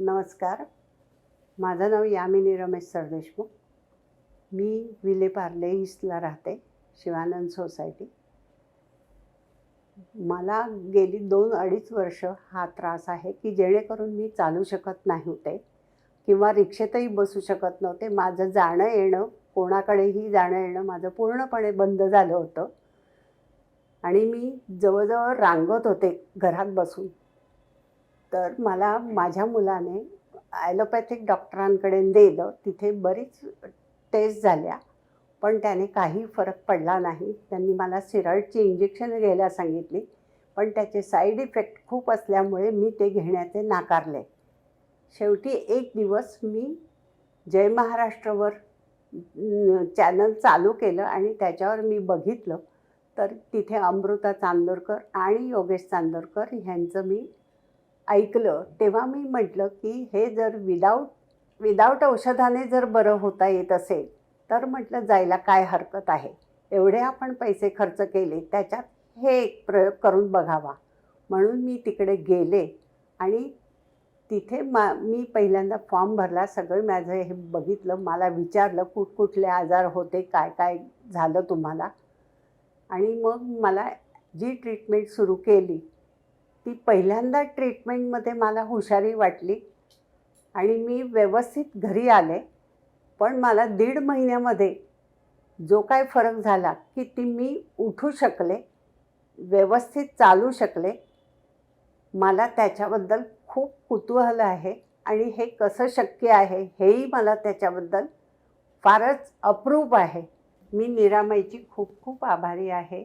नमस्कार. माझं नाव यामिनी रमेश सरदेशमुख. मी विलेपार्ले ईस्टला राहते शिवानंद सोसायटी. मला गेली दोन अडीच वर्ष हा त्रास आहे की जेणेकरून मी चालू शकत नाही होते किंवा रिक्षेतही बसू शकत नव्हते. माझं जाणं येणं कोणाकडेही जाणं येणं माझं पूर्णपणे बंद झालं होतं. आणि मी जवळजवळ रांगत होते घरात बसून. तर मला माझ्या मुलाने ॲलोपॅथिक डॉक्टरांकडे नेलं. तिथे बरीच टेस्ट झाल्या पण त्याने काही फरक पडला नाही. त्यांनी मला सिरॉइडची इंजेक्शन घ्यायला सांगितली पण त्याचे साईड इफेक्ट खूप असल्यामुळे मी ते घेण्याचे नाकारले. शेवटी एक दिवस मी जय महाराष्ट्रवर चॅनल चालू केलं आणि त्याच्यावर मी बघितलं. तर तिथे अमृता चांदोरकर आणि योगेश चांदोरकर ह्यांचं मी ऐकलं तेव्हा मी म्हटलं की हे जर विदाऊट विदाऊट औषधाने जर बरं होता येत असेल तर म्हटलं जायला काय हरकत आहे? एवढे आपण पैसे खर्च केले त्याच्यात हे एक प्रयोग करून बघावा. म्हणून मी तिकडे गेले आणि तिथे मा मी पहिल्यांदा फॉर्म भरला सगळं माझं हे बघितलं मला विचारलं कुठकुठले आजार होते काय काय झालं तुम्हाला? आणि मग मला जी ट्रीटमेंट सुरू केली ती पहिल्यांदा ट्रीटमेंटमध्ये मला हुशारी वाटली आणि मी व्यवस्थित घरी आले. पण मला दीड महिन्यामध्ये जो काय फरक झाला की ती मी उठू शकले व्यवस्थित चालू शकले मला त्याच्याबद्दल खूप कुतूहल आहे आणि हे कसं शक्य आहे हेही मला त्याच्याबद्दल फारच अप्रूप आहे. मी निरामयची खूप खूप आभारी आहे.